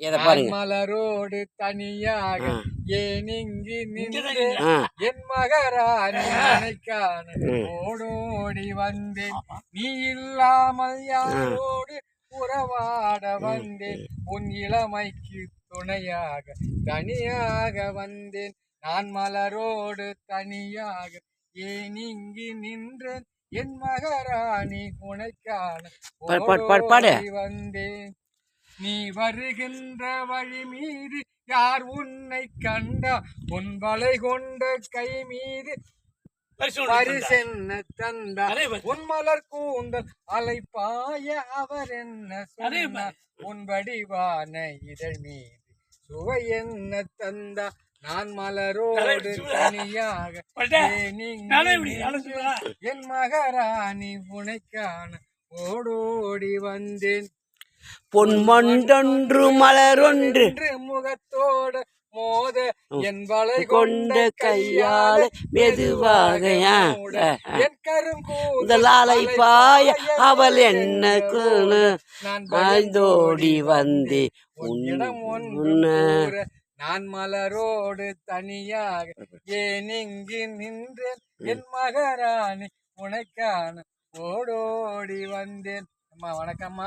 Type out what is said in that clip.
இதை நான் பாருங்க. மலரோடு தனியாக. ஏன் இங்கு நின்று என் மகராணி நினைக்கான. ஓடோடி வந்தேன். நீ இல்லாமல் யாரோடு உறவாட வந்தேன். உன் இளமைக்கு துணையாக தனியாக வந்தேன். நான் மலரோடு தனியாக ஏன் இங்கு நின்றேன்? என் மகராணி உனைக்கான வந்தேன். நீ வருகின்ற வழி மீது யார் உன்னை கண்டா? உன் வலை கொண்ட கை மீது பரிசென்ன தந்தா. உன் மலர் கூந்தல் அலை பாய அவர் என்ன சொன்னார் உன் வடிவான இதழ் மீது சுவை என்ன தந்தா? நான் மலரோடு தனியாக என் மகராணி உனைக்கான ஓடோடி வந்தேன். பொன்மண்டொன்று மலரொன்று முகத்தோட மோத என் வளை கொண்ட கையால மெதுவாக கருங்கூந்தல் முதலாலை பாய அவள் என்ன ஆய்ந்தோடி வந்து உன்ன நான் மலரோடு தனியாக ஏன் இங்கு நின்றேன்? என் மகராணி உனக்கான ஓடோடி வந்தேன். அம்மா வணக்கம்மா.